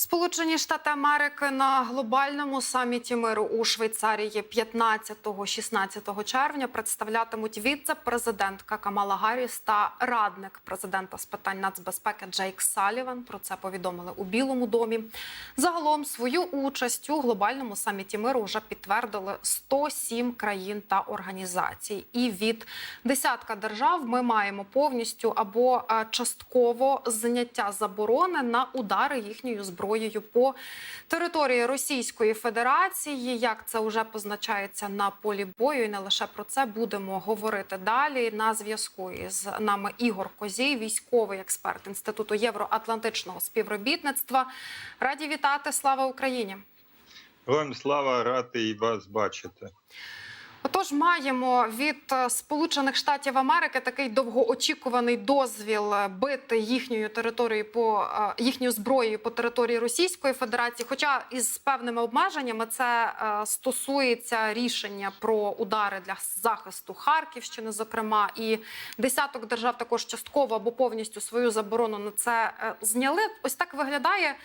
Сполучені Штати Америки на глобальному саміті миру у Швейцарії 15-16 червня представлятимуть віце-президентка Камала Гарріс та радник президента з питань нацбезпеки Джейк Саліван. Про це повідомили у Білому домі. Загалом свою участь у глобальному саміті миру вже підтвердили 107 країн та організацій. І від десятка держав ми маємо повністю або е, частково зняття заборони на удари їхньою зброєю по території Російської Федерації. Як це вже позначається на полі бою, і не лише про це будемо говорити далі. На зв'язку із нами Ігор Козій, військовий експерт інституту євроатлантичного співробітництва. Раді вітати! Слава Україні! Героям слава радий вас бачити. Отож, маємо від е, Сполучених Штатів Америки такий довгоочікуваний дозвіл е, бити їхньою територією по е, їхньою зброєю по території Російської Федерації. Хоча із певними обмеженнями це стосується рішення про удари для захисту Харківщини, зокрема, і десяток держав також частково або повністю свою заборону на це зняли. Ось так виглядає.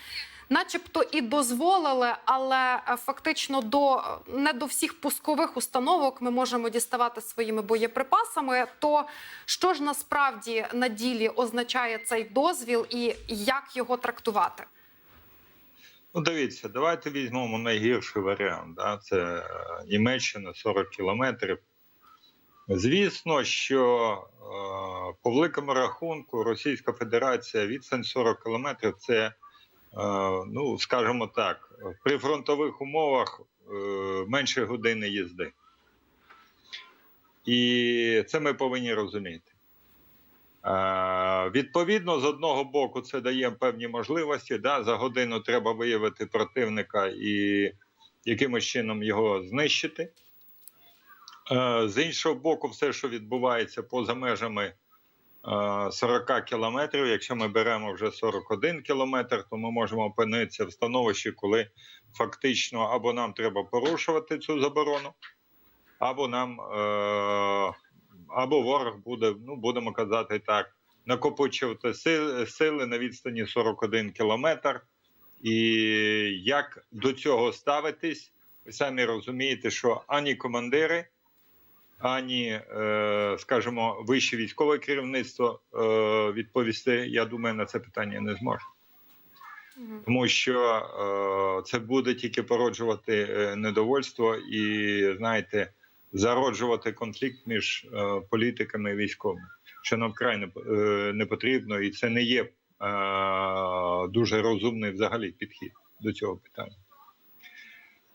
Начебто і дозволили, але е, фактично до не до всіх пускових установок ми можемо діставати своїми боєприпасами. То що ж насправді на ділі означає цей дозвіл і як його трактувати? Ну, дивіться, давайте візьмемо найгірший варіант. Да? Це е, Німеччина 40 кілометрів. Звісно, що е, по великому рахунку Російська Федерація відстань 40 кілометрів це, е, ну скажімо так, при фронтових умовах е, менше години їзди. І це ми повинні розуміти. Е, Відповідно, з одного боку, це дає певні можливості. Да? За годину треба виявити противника і якимось чином його знищити. Е, З іншого боку, все, що відбувається поза межами е, 40 кілометрів, якщо ми беремо вже 41 кілометр, то ми можемо опинитися в становищі, коли фактично або нам треба порушувати цю заборону, або нам е, або ворог буде, ну будемо казати так, накопичувати сили на відстані 41 кілометр. І як до цього ставитись, ви самі розумієте, що ані командири, ані, е, скажімо, вище військове керівництво е, відповісти, я думаю, на це питання не зможе. Тому що е, це буде тільки породжувати недовольство і, знаєте, зароджувати конфлікт між політиками і військовими, що нам вкрай не, потрібно, і це не є дуже розумний взагалі підхід до цього питання.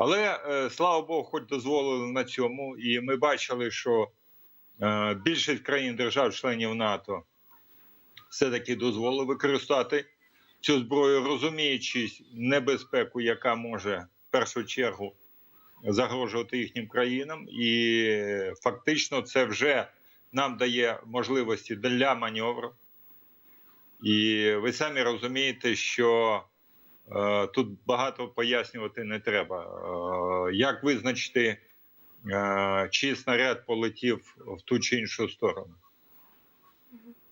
Але е, слава Богу, хоч дозволили на цьому, і ми бачили, що е, більшість країн держав-членів НАТО все-таки дозволили використати цю зброю, розуміючи небезпеку, яка може в першу чергу загрожувати їхнім країнам, і фактично це вже нам дає можливості для маневру. І ви самі розумієте, що тут багато пояснювати не треба. Е, як визначити, е, чи снаряд полетів в ту чи іншу сторону?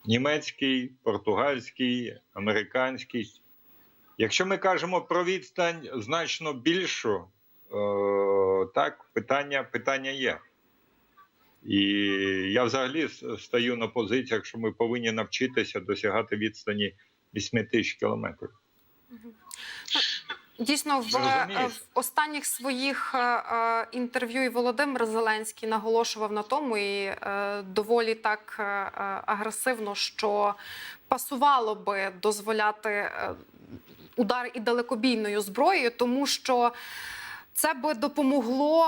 Німецький, португальський, американський. Якщо ми кажемо про відстань значно більшу, е, так, питання, питання є. І я взагалі с- стою на позиціях, що ми повинні навчитися досягати відстані 8 тисяч кілометрів. Дійсно, в, в останніх своїх е, е, інтерв'ю і Володимир Зеленський наголошував на тому і е, доволі так е, е, агресивно, що пасувало би дозволяти е, удар і далекобійною зброєю, тому що це би допомогло.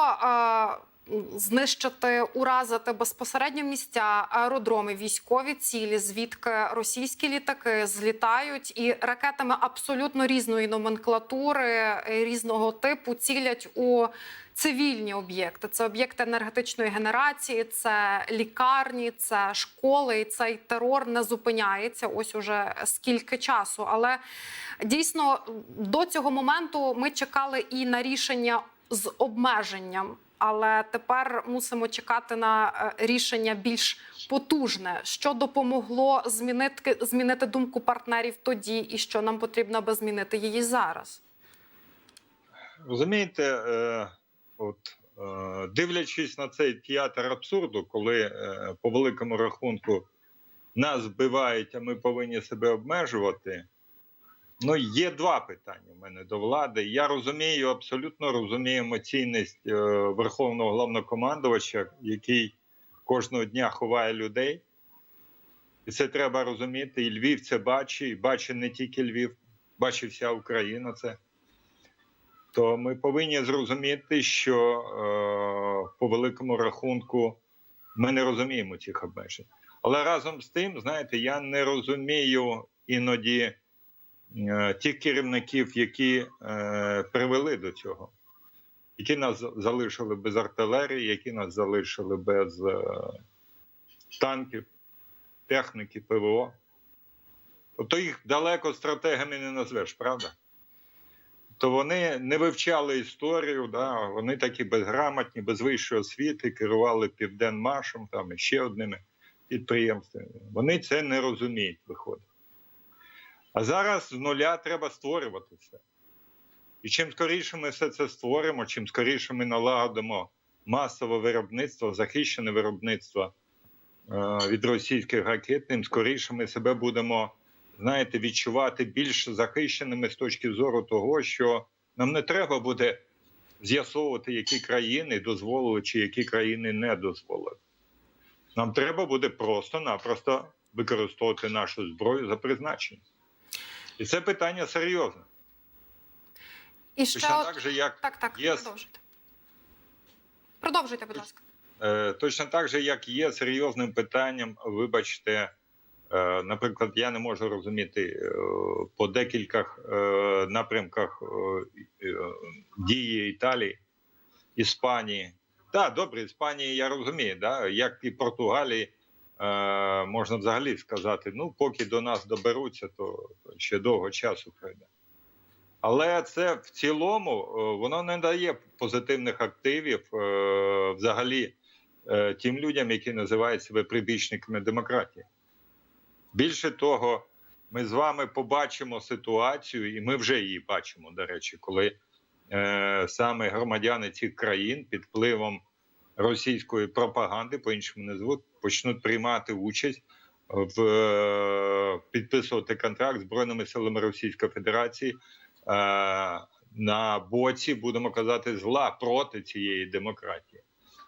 Знищити, уразити безпосередньо місця, аеродроми, військові цілі, звідки російські літаки злітають, і ракетами абсолютно різної номенклатури, е, різного типу цілять у цивільні об'єкти. Це об'єкти енергетичної генерації, це лікарні, це школи. І цей терор не зупиняється. Ось уже скільки часу. Але дійсно до цього моменту ми чекали і на рішення з обмеженням але тепер мусимо чекати на е, рішення більш потужне, що допомогло змінити змінити думку партнерів тоді, і що нам потрібно, аби змінити її зараз. Розумієте, е, от е, дивлячись на цей театр абсурду, коли по великому рахунку нас вбивають, а ми повинні себе обмежувати. Ну, є два питання в мене до влади. Я розумію, абсолютно розумію емоційність е, верховного головнокомандувача, який кожного дня ховає людей. І це треба розуміти. І Львів це бачить, і бачить не тільки Львів, бачить вся Україна це то ми повинні зрозуміти, що е, по великому рахунку ми не розуміємо цих обмежень. Але разом з тим, знаєте, я не розумію іноді тих керівників, які е, привели до цього, які нас залишили без артилерії, які нас залишили без е, танків, техніки, ПВО. Тобто їх далеко стратегами не назвеш, правда? то вони не вивчали історію, да, вони такі безграмотні, без вищої освіти, керували Південмашем, там і ще одними підприємствами. Вони це не розуміють, виходить. А зараз з нуля треба створювати все. І чим скоріше ми все це створимо, чим скоріше ми налагодимо масове виробництво, захищене виробництво е, від російських ракет, тим скоріше ми себе будемо знаєте, відчувати більш захищеними з точки зору того, що нам не треба буде з'ясовувати, які країни дозволили чи які країни не дозволили. Нам треба буде просто-напросто використовувати нашу зброю за призначенням. І це питання серйозне. І ще Точно от... так же, як так, так, є продовжуйте. Продовжуйте, будь ласка. Е, Точно так же, як є серйозним питанням, вибачте, е, наприклад, я не можу розуміти е, по декількох е, напрямках дії Італії, Іспанії. Так, добре, Іспанії я розумію, да? як і Португалії, можна взагалі сказати, ну, поки до нас доберуться, то, ще довго часу пройде. Але це в цілому е, воно не дає позитивних активів е, взагалі е, тим людям, які називають себе прибічниками демократії. Більше того, ми з вами побачимо ситуацію, і ми вже її бачимо, до речі, коли е, саме громадяни цих країн під впливом російської пропаганди, по-іншому не звуть, почнуть приймати участь в е, підписувати контракт з Збройними силами Російської Федерації. Е, на боці, будемо казати, зла проти цієї демократії.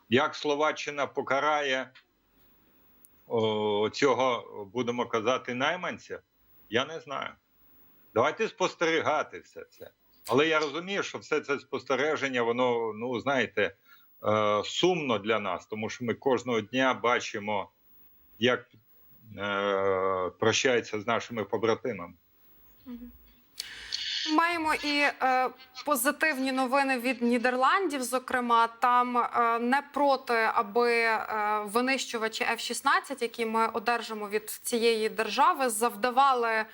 Як Словаччина покарає цього, будемо казати, найманця, я не знаю. Давайте спостерігати все це. Але я розумію, що все це спостереження, воно, ну знаєте, сумно для нас, тому що ми кожного дня бачимо, як е, прощаються з нашими побратимами. Маємо і е, позитивні новини від Нідерландів. Зокрема, там е, не проти, аби е, винищувачі F-16, які ми одержимо від цієї держави, завдавали.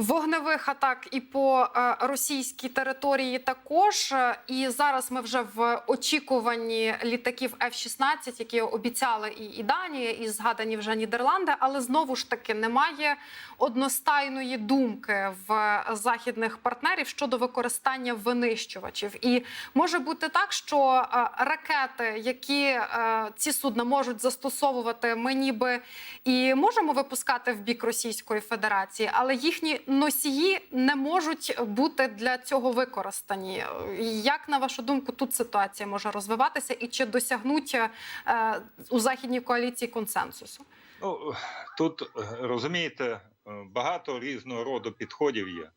Вогневих атак і по е, російській території також. І зараз ми вже в очікуванні літаків F-16, які обіцяли і, і Данія, і згадані вже Нідерланди. Але знову ж таки немає одностайної думки в західних партнерів щодо використання винищувачів. І може бути так, що е, ракети, які е, ці судна можуть застосовувати, ми ніби і можемо випускати в бік Російської Федерації, але їхні носії не можуть бути для цього використані. Як на вашу думку, тут ситуація може розвиватися, і чи досягнуть е, у західній коаліції консенсусу? Ну тут е, розумієте, е, багато різного роду підходів є.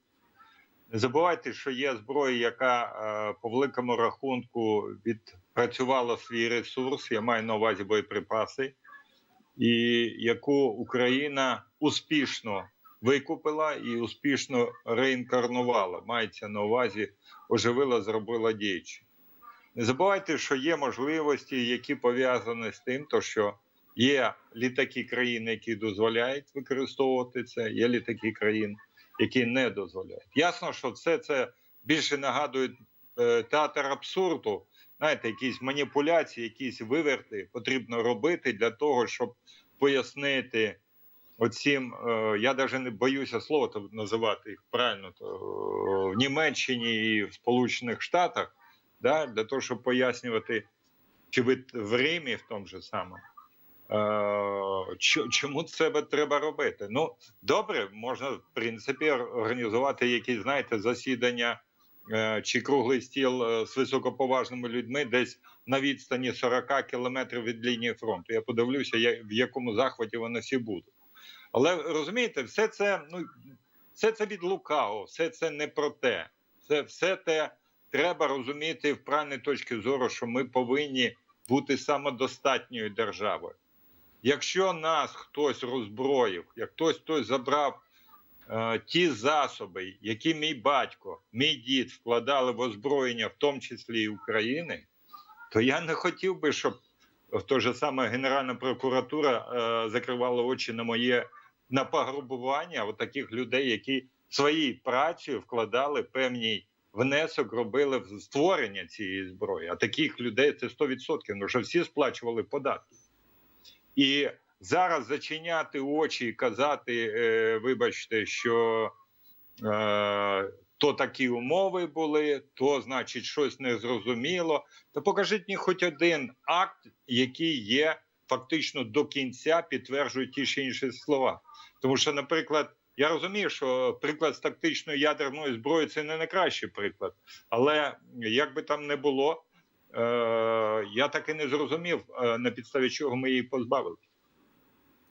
Не забувайте, що є зброя, яка по великому рахунку відпрацювала свій ресурс, я маю на увазі боєприпаси, і яку Україна успішно викупила і успішно реінкарнувала. Мається на увазі, оживила, зробила діючі. Не забувайте, що є можливості, які пов'язані з тим, то що є літаки країн, які дозволяють використовувати це, є літаки країн, які не дозволяють. Ясно, що все це більше нагадує е, театр абсурду, знаєте, якісь маніпуляції, якісь виверти потрібно робити для того, щоб пояснити оцім. е, Я навіть не боюся слова то називати їх правильно то, е, в Німеччині і в Сполучених Штатах, да, для того, щоб пояснювати, чи ви в Римі в тому же самому. Е, Чому це треба робити? Ну добре, можна в принципі організувати якісь, знаєте, засідання чи круглий стіл з високоповажними людьми десь на відстані 40 кілометрів від лінії фронту. Я подивлюся, в якому захваті вони всі будуть. Але розумієте, все це ну все це від лукавого, все це не про те. Це все те треба розуміти в правильній точці зору, що ми повинні бути самодостатньою державою. Якщо нас хтось роззброїв, як хтось хтось забрав е, ті засоби, які мій батько, мій дід вкладали в озброєння, в тому числі і України, то я не хотів би, щоб в то же саме Генеральна прокуратура е, закривала очі на моє на пограбування от таких людей, які своєю працею вкладали певний внесок, робили в створення цієї зброї. А таких людей це 100%, тому що всі сплачували податки. І зараз зачиняти очі і казати, е, вибачте, що е, то такі умови були, то значить щось незрозуміло. То покажіть мені хоч один акт, який є фактично до кінця, підтверджує ті чи інші слова. Тому що, наприклад, я розумію, що приклад з тактичної ядерної зброї це не найкращий приклад. Але як би там не було, е, я так і не зрозумів, е, на підставі чого ми її позбавили.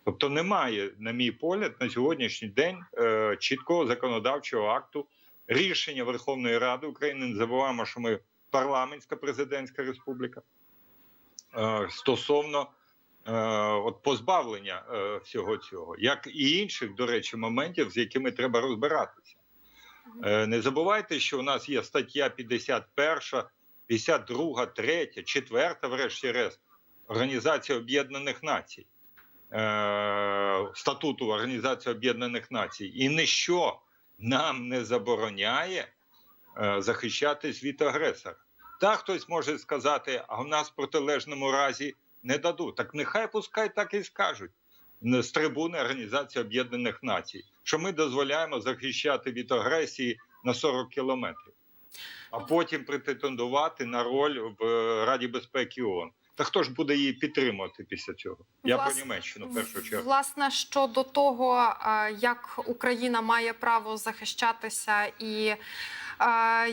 Тобто немає, на мій погляд, на сьогоднішній день е, чіткого законодавчого акту рішення Верховної Ради України. Не забуваємо, що ми парламентська президентська республіка е, стосовно от позбавлення е, всього цього, як і інших, до речі, моментів, з якими треба розбиратися. Е, не забувайте, що у нас є стаття 51, 52, 3, 4, врешті-решт, Організація Об'єднаних Націй, е, статуту Організації Об'єднаних Націй, і ніщо нам не забороняє е, захищатись від агресора. Та хтось може сказати, а в нас в протилежному разі не дадуть. Так нехай пускай так і скажуть з трибуни Організації Об'єднаних Націй, що ми дозволяємо захищати від агресії на 40 кілометрів, а потім претендувати на роль в е, Раді безпеки ООН. Та хто ж буде її підтримувати після цього? Я про Німеччину в першу чергу. Власне, щодо того, е, як Україна має право захищатися і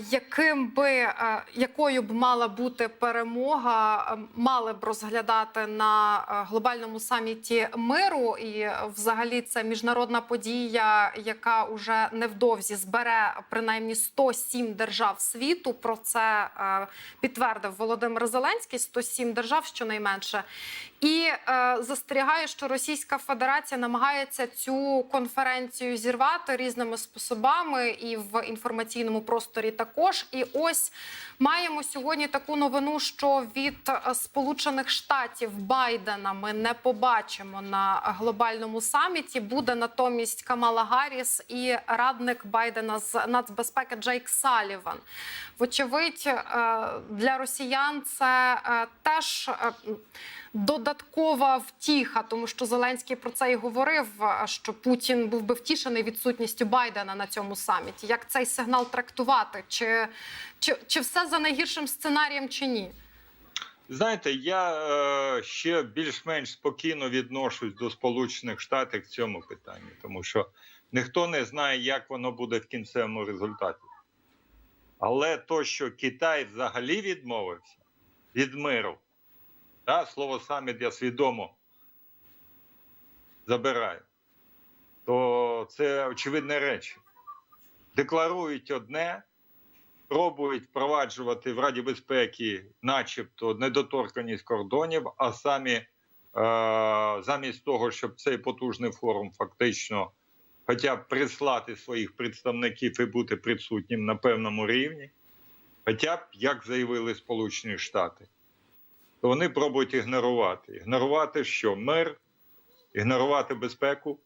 яким би якою б мала бути перемога, е, мали б розглядати на е, глобальному саміті миру, і взагалі це міжнародна подія, яка уже невдовзі збере принаймні 107 держав світу. Про це е, підтвердив Володимир Зеленський. 107 держав щонайменше. І е, застерігає, що Російська Федерація намагається цю конференцію зірвати різними способами і в інформаційному просторі також. І ось маємо сьогодні таку новину, що від е, Сполучених Штатів Байдена ми не побачимо на глобальному саміті. Буде натомість Камала Гарріс і радник Байдена з нацбезпеки Джейк Саліван. Вочевидь, е, для росіян це е, теж. е, додаткова втіха, тому що Зеленський про це і говорив, що Путін був би втішений відсутністю Байдена на цьому саміті. Як цей сигнал трактувати? Чи, чи, чи все за найгіршим сценарієм, чи ні? Знаєте, я е, ще більш-менш спокійно відношусь до Сполучених Штатів в цьому питанні, тому що ніхто не знає, як воно буде в кінцевому результаті. Але то, що Китай взагалі відмовився від миру, та, слово саміт я свідомо забираю, то це очевидні речі. Декларують одне, пробують впроваджувати в Раді безпеки, начебто, недоторканість кордонів, а самі е, замість того, щоб цей потужний форум фактично хоча б прислати своїх представників і бути присутнім на певному рівні, хоча б як заявили Сполучені Штати, вони пробують ігнорувати. Ігнорувати що? Мир, ігнорувати безпеку.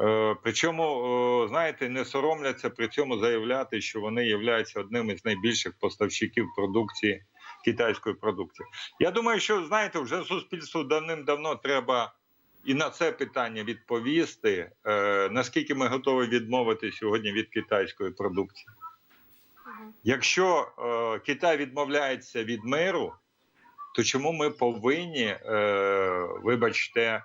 Е, Причому, знаєте, не соромляться при цьому заявляти, що вони являються одним із найбільших поставщиків продукції китайської продукції. Я думаю, що знаєте, вже суспільству давним-давно треба і на це питання відповісти. Е, наскільки ми готові відмовити сьогодні від китайської продукції? Якщо е, Китай відмовляється від миру, то чому ми повинні, е, вибачте,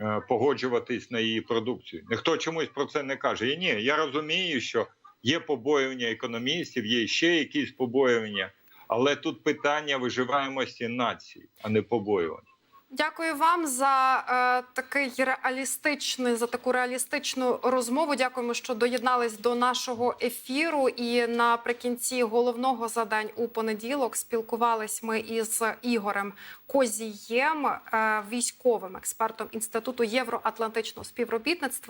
е, погоджуватись на її продукцію? Ніхто чомусь про це не каже. І ні, я розумію, що є побоювання економістів, є ще якісь побоювання, але тут питання виживаємості нації, а не побоювання. Дякую вам за е, такий реалістичний за таку реалістичну розмову. Дякуємо, що доєднались до нашого ефіру. І наприкінці головного задань у понеділок спілкувались ми із Ігорем Козієм, е, військовим експертом інституту євроатлантичного співробітництва.